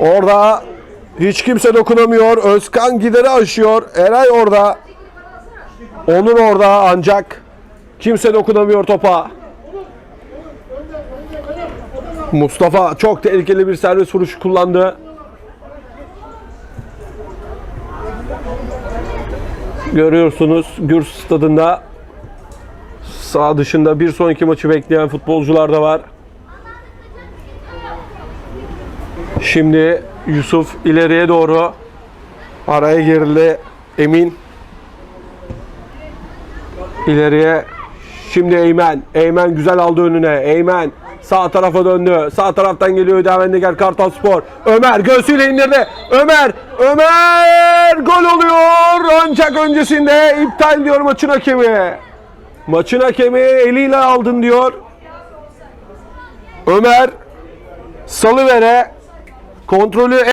Orada hiç kimse dokunamıyor. Özkan gideri aşıyor. Eray orada. Onur orada ancak kimse dokunamıyor topa. Mustafa çok tehlikeli bir servis vuruşu kullandı. Görüyorsunuz Gürs stadında sağ dışında bir sonraki maçı bekleyen futbolcular da var. Şimdi Yusuf ileriye doğru. Araya girildi. Emin. İleriye. Şimdi Eymen. Eymen güzel aldı önüne. Eymen. Sağ tarafa döndü. Sağ taraftan geliyor Davendiger Kartal Spor. Ömer göğsüyle indirdi. Ömer. Ömer. Gol oluyor. Ancak öncesinde iptal diyor maçın hakemi. Maçın hakemi eliyle aldın diyor. Ömer. Salıver'e kontrolü